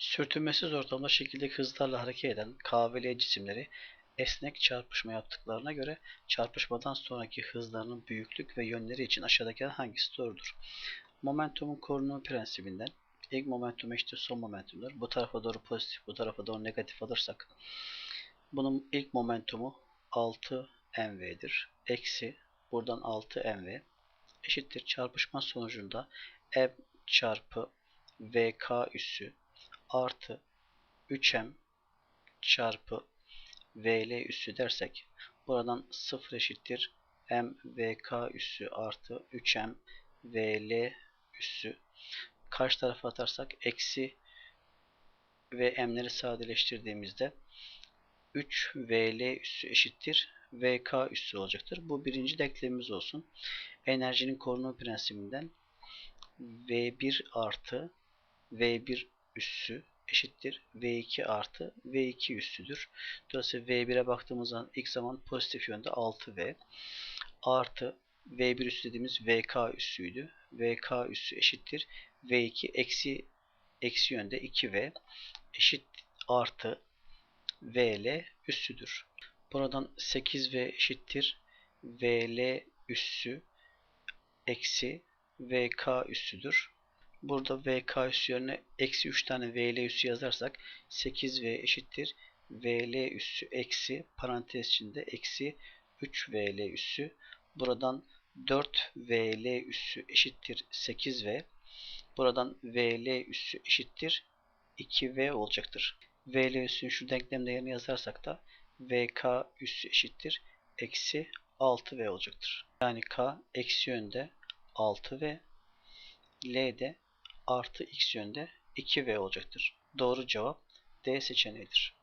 Sürtünmesiz ortamda şekildeki hızlarla hareket eden K ve L cisimleri esnek çarpışma yaptıklarına göre çarpışmadan sonraki hızlarının büyüklük ve yönleri için aşağıdakilerden hangisi doğrudur? Momentumun korunumu prensibinden ilk momentum eşittir son momentumdur. Bu tarafa doğru pozitif, bu tarafa doğru negatif alırsak bunun ilk momentumu 6 mv'dir. Eksi buradan 6 mv eşittir çarpışma sonucunda m çarpı vk üssü artı 3m çarpı vl üssü dersek buradan 0 eşittir m vk üssü artı 3m vl üssü karşı tarafa atarsak eksi ve m'leri sadeleştirdiğimizde 3 vl üssü eşittir vk üssü olacaktır. Bu birinci denklemimiz olsun. Enerjinin korunma prensibinden v1 artı v1 üssü eşittir v2 artı v2 üssüdür. Dolayısıyla v1'e baktığımız zaman ilk zaman pozitif yönde 6v artı v1 üssü dediğimiz vk üssüydü. vk üssü eşittir v2 eksi eksi yönde 2v eşit artı vl üssüdür. Buradan 8v eşittir vl üssü eksi vk üssüdür. Burada vk üssü yerine eksi 3 tane vl üssü yazarsak 8v eşittir vl üssü eksi parantez içinde eksi 3 vl üssü. Buradan 4 vl üssü eşittir 8v. Buradan vl üssü eşittir 2v olacaktır. vl üssünün şu denklemde yerine yazarsak da vk üssü eşittir eksi 6v olacaktır. Yani k eksi yönde 6v L de artı x yönde 2v olacaktır. Doğru cevap D seçeneğidir.